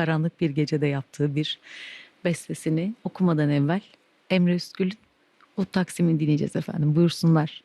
karanlık bir gecede yaptığı bir bestesini okumadan evvel Emre Üskül'ün o Taksim'i dinleyeceğiz efendim. Buyursunlar.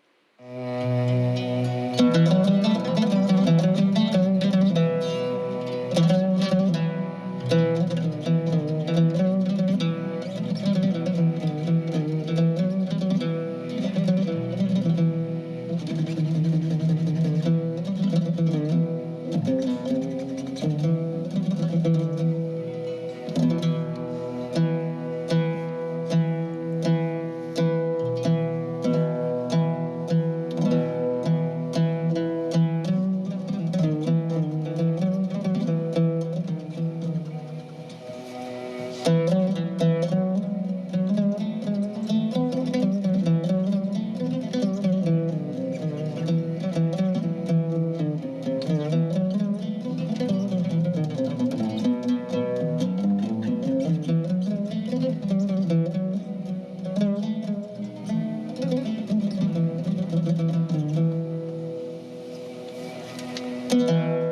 Música